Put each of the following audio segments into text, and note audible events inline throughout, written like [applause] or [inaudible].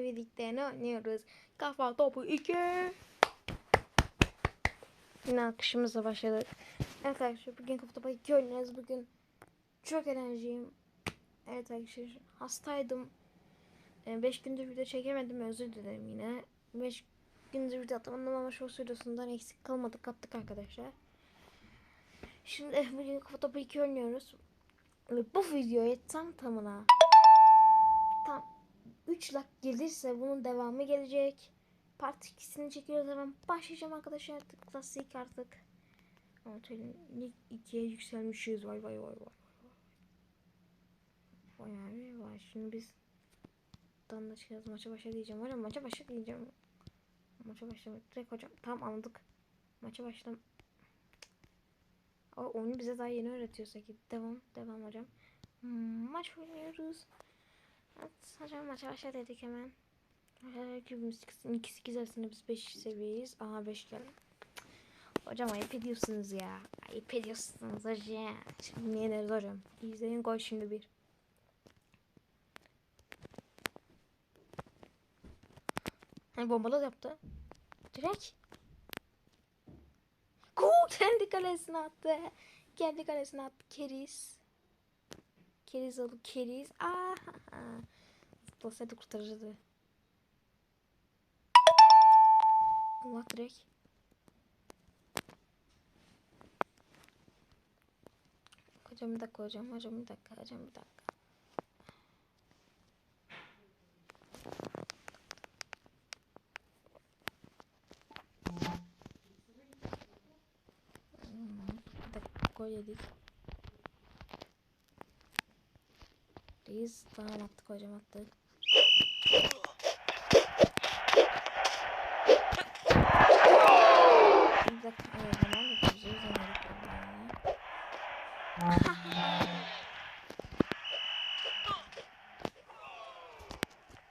birlikte ne oynuyoruz? Kafa topu 2. Yine akışımızla başladık. Evet arkadaşlar bugün kafa topu 2 oynuyoruz. Bugün çok enerjiyim. Evet arkadaşlar hastaydım. 5 gündür video çekemedim özür dilerim yine. 5 gündür video atamadım ama şu videosundan eksik kalmadık attık arkadaşlar. Şimdi [laughs] bugün kafa topu 2 oynuyoruz. Ve bu videoya tam tamına tam 3 like gelirse bunun devamı gelecek. Part 2'sini çekiyoruz hemen başlayacağım arkadaşlar klasik artık. Ama ilk 2'ye yükselmişiz vay vay vay vay. Vay abi vay şimdi biz dan da çıkarız maça başla diyeceğim hocam maça başla diyeceğim. Maça başlamak direkt hocam tam anladık. Maça başlam. O oyunu bize daha yeni öğretiyorsa ki devam devam hocam. Hmm, maç oynuyoruz. Evet hocam maça başla dedik hemen. Rakibimiz 2-8 arasında biz 5 seviyeyiz. Aha 5 geldi. Hocam ayıp ediyorsunuz ya. Ayıp ediyorsunuz hocam. Şimdi yeneriz hocam. İzleyin gol şimdi bir. Hani bombalı yaptı. Direkt. Gol kendi kalesine attı. Kendi kalesine attı. Keris. Keriz alıp keriz. Aa. Zıplasaydı kurtarırdı. Allah direkt. Hocam bir dakika hocam. Hocam bir dakika. Hocam bir dakika. Hmm, Bir dakika gol. Reis tamam attık hocam attık. Bir dakika ay, o zaman da güzel vallahi.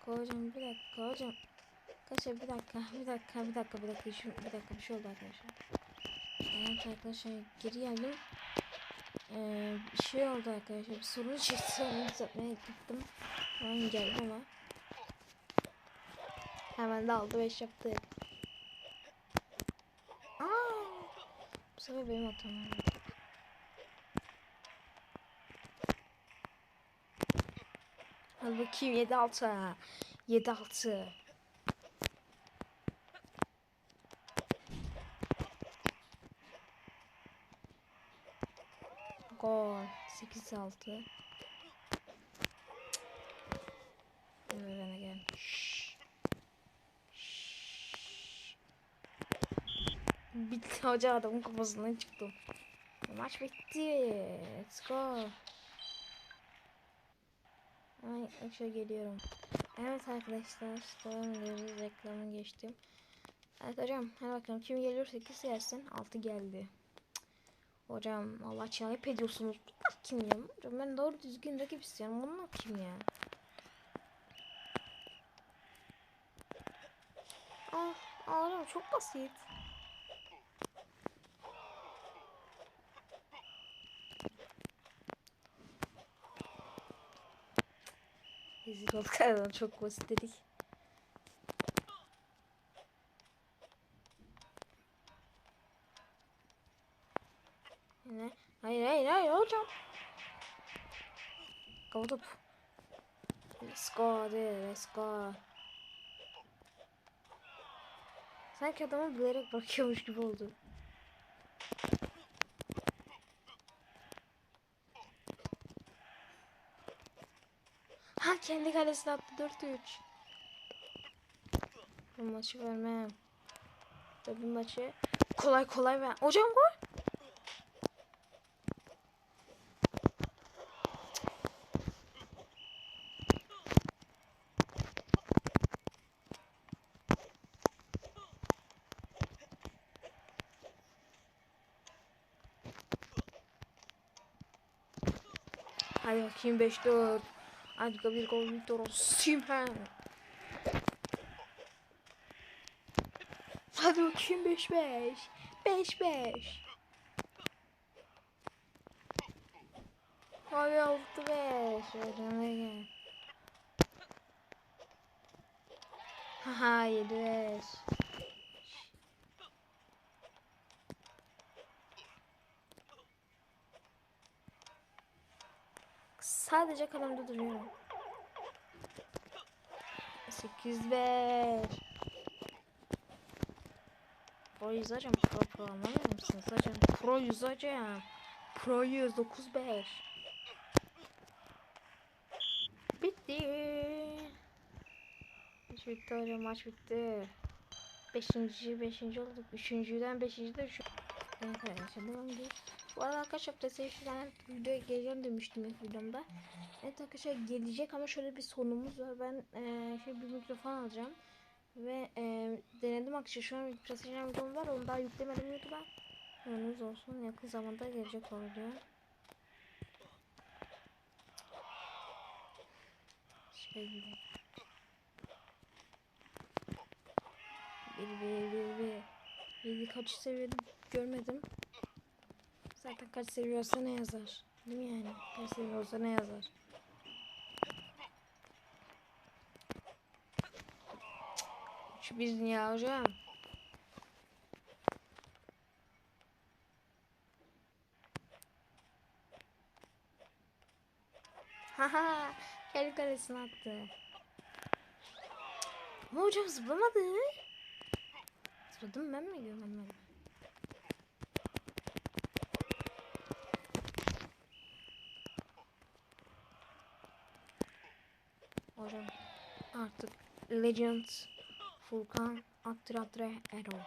Hocam bir dakika hocam. Arkadaşlar bir dakika bir dakika bir dakika bir dakika bir dakika bir şey oldu arkadaşlar. Evet arkadaşlar geri geldim. Ee, bir şey oldu arkadaşlar bir sorun çıktı onu düzeltmeye gittim. Ben geldim ama. Hemen de aldı 5 yaptı. Aa, bu sefer benim hatam. oldu. Hadi bakayım 7 6. 7 6. Gol. 8 6. Öğrene gel. Bitti hoca adamın kafasından çıktı. Maç bitti. Let's go. Ay şöyle geliyorum. Evet arkadaşlar. Devam ediyoruz. Reklamı geçtim. Evet hocam. Hadi bakalım. Kim geliyor 8 gelsin. 6 geldi. Hocam Allah ayıp ediyorsunuz. Kim ya? Ben doğru düzgün rakip istiyorum. Bunlar kim ya? Ah, hocam çok basit. Rezil [laughs] çok basit dedik. Hayır hayır hayır hocam. Kavutup. Let's go hadi let's go. Sanki adamı bilerek bakıyormuş gibi oldu. Ha kendi kalesine attı 4-3. Bu maçı vermem. Tabii maçı kolay kolay ver. Hocam gol. Hadi bakayım 5-4. Hadi bir gol Victor Osimhen. Hadi bakayım 5-5. 5-5. Hadi 6-5. Öğrenme gel. Haha 7 Sadece kalemde duruyorum. 8 5 Pro'yuz hocam. Pro pro anlamıyor musunuz hocam? Pro'yuz hocam. Pro'yuz 9 5 Bitti. Maç bitti hocam maç bitti. Beşinci, beşinci olduk. Üçüncüden beşinci de şu. Evet arkadaşlar devam ediyoruz. Bu arada arkadaşlar PlayStation'dan video geleceğim demiştim ilk videomda. Evet arkadaşlar gelecek ama şöyle bir sorunumuz var. Ben eee şey bir mikrofon alacağım. Ve eee denedim arkadaşlar şu an PlayStation videom var. Onu daha yüklemedim YouTube'a. Önünüz olsun. Yakın zamanda gelecek o video. Şöyle. Bir bir bir bir. Yedi kaç seviyede görmedim. Zaten kaç seviyorsa ne yazar. Değil mi yani? Kaç seviyorsa ne yazar. Şu bir ya hocam. Haha. Kendi kalesine attı. Ama hocam zıplamadı. Zıpladım ben mi görmedim? Hocam artık Legend Furkan Attiratre Ero.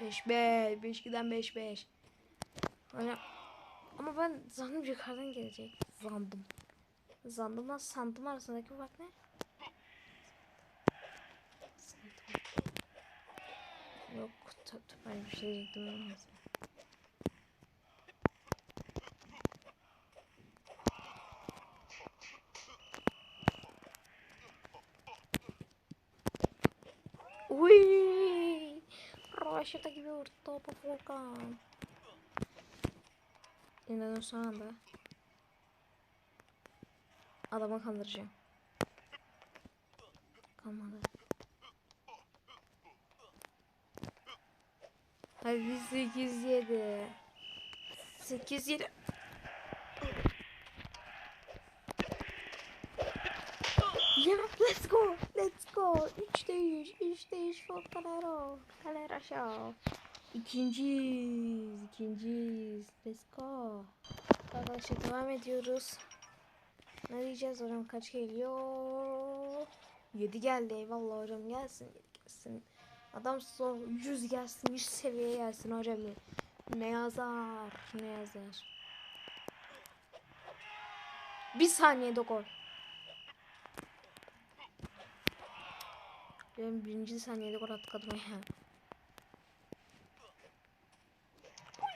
Beş beş, beş giden beş beş. Hocam ama ben zandım yukarıdan gelecek. Zandım. Zandımla sandım arasındaki fark ne? Sandım. Yok tabii ben bir şey diyecektim. Uy! Roşeta gibi vurdu topu Volkan. Yeniden son anda. Adamı kandıracağım. Kalmadı. Hadi 8 7. 8 7. Ya let's go. Let's go. 3 değiş. 3 değiş. Kalero. Kalero show. İkinciyiz. İkinciyiz. Let's go. Arkadaşlar devam ediyoruz. Ne diyeceğiz hocam kaç geliyor? 7 geldi eyvallah hocam gelsin gelsin. Adam son 100 gelsin 100 seviye gelsin hocam. Ne yazar ne yazar. Bir saniyede gol. Ben birinci saniyede gol attık adama ya.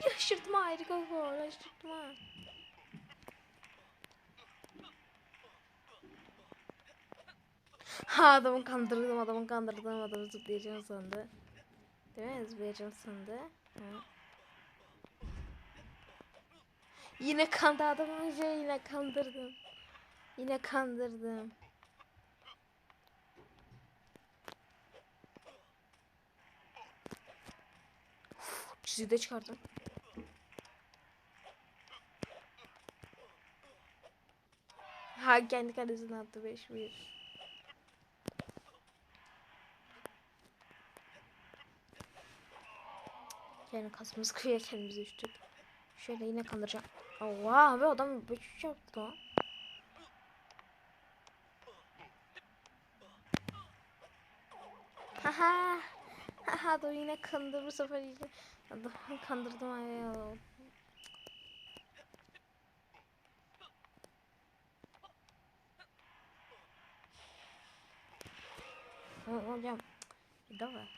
Şaşırtma harika gol şaşırtma. Ha adamı kandırdım adamı kandırdım adamı zıplayacağım sandı. Değil mi zıplayacağım sandı. Ha. Yine kandı adam önce yine kandırdım. Yine kandırdım. Çizgide çıkardım. Ha kendi kalesine attı 5-1. Yani kasımız kıyıya kendimizi düştük. Şöyle yine kandıracağım. Allah abi adam 5 yaptı lan. Haha. Haha da yine kandır bu sefer iyice. Adamı kandırdım ayol. Hocam. Var.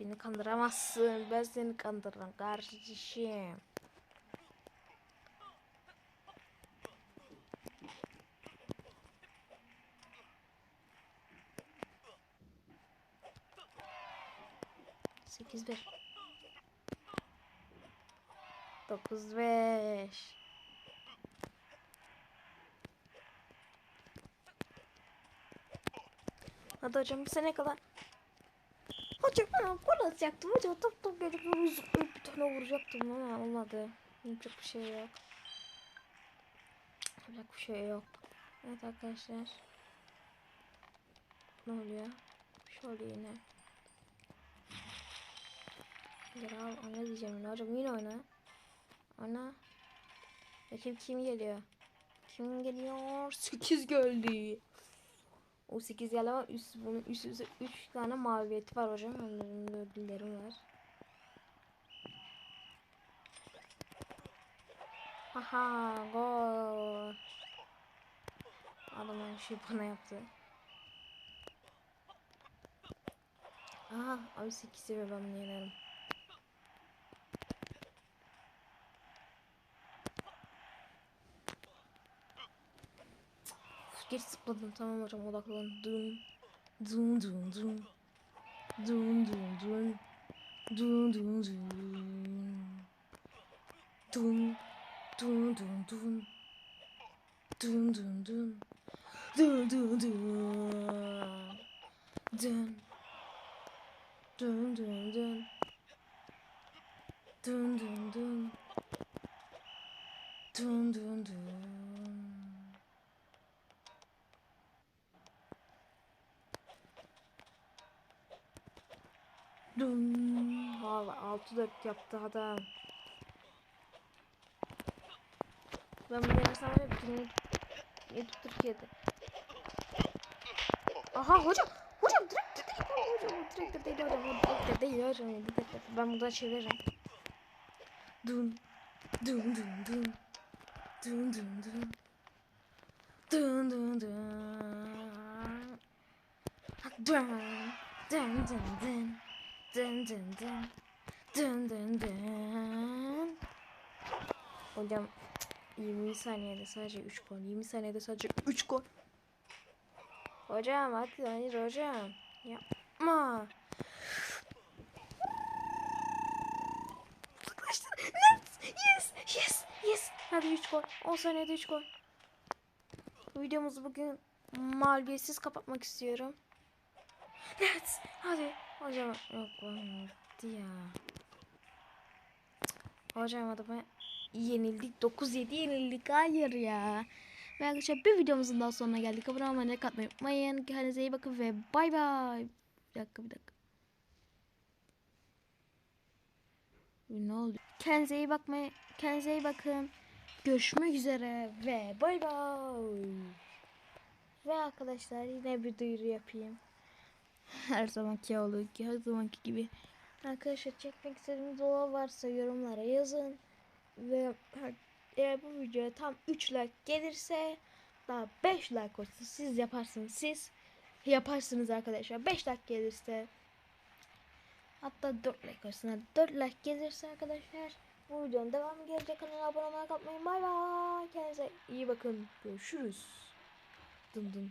Beni kandıramazsın. Ben seni kandırırım kardeşim. Sekiz bir. 9 5 Hadi hocam bir sene kadar. Hocam ben gol atacaktım. Hocam top top gelip zıplayıp bir tane vuracaktım ama olmadı. Yapacak bir şey yok. Yapacak bir şey yok. Evet arkadaşlar. Ne oluyor? Şöyle yine. Al oyna diyeceğim yine hocam yine oyna. Oyna. Bakayım kim geliyor? Kim geliyor? [laughs] 8 geldi. O 8 geldi ama üst, bunun üst üste 3 tane mağlubiyeti var hocam. Onların ödülleri var. Haha gol. Adam aynı şey bana yaptı. Aha abi 8 seviye ben yenerim. Geri zıpladım tamam hocam odaklan. Dum dum dum dum. Dum dum dum. Dum dum dum. Dum dum dum dum. Dum dum dum. Dum dum dum. Dum. Dum dum dum. Dum dum dum. Dum dum dum. 6-4 yaptı adam. Ben bunu yaparsam ne bütün YouTube Türkiye'de. Aha hocam. Hocam direkt direkt hocam. Direkt direkt değil hocam. Direkt değil hocam. Direkt direkt. Ben buradan çeviririm. Dun. Dun dun dun. Dun dun dun. Dun dun dun. Dun dun dun. Dun dun dun dun dun dun Hocam 20 saniyede sadece 3 gol 20 saniyede sadece 3 gol Hocam hadi hayır hocam. Yapma. Uzaklaştır. Let's. Yes. Yes. Yes. Hadi 3 gol. 10 saniyede 3 gol. Videomuzu bugün mağlubiyetsiz kapatmak istiyorum. Let's. Hadi. Hocam yok olmadı ya. Hocam adama yenildik. 9-7 yenildik. Hayır ya. Ve arkadaşlar bir videomuzun daha sonuna geldik. Abone olmayı, like atmayı unutmayın. Kendinize iyi bakın ve bay bay. Bir dakika bir dakika. Ne oldu? Kendinize iyi bakmayı, kendinize iyi bakın. Görüşmek üzere ve bay bay. Ve arkadaşlar yine bir duyuru yapayım. Her zamanki olduğu gibi, her zamanki gibi. Arkadaşlar çekmek istediğiniz olan varsa yorumlara yazın. Ve eğer bu videoya tam 3 like gelirse daha 5 like olsun siz yaparsınız. Siz yaparsınız arkadaşlar. 5 like gelirse hatta 4 like olsun. 4 like gelirse arkadaşlar bu videonun devamı gelecek. Kanala abone olmayı unutmayın. Bay bay. Kendinize iyi bakın. Görüşürüz. Dın dın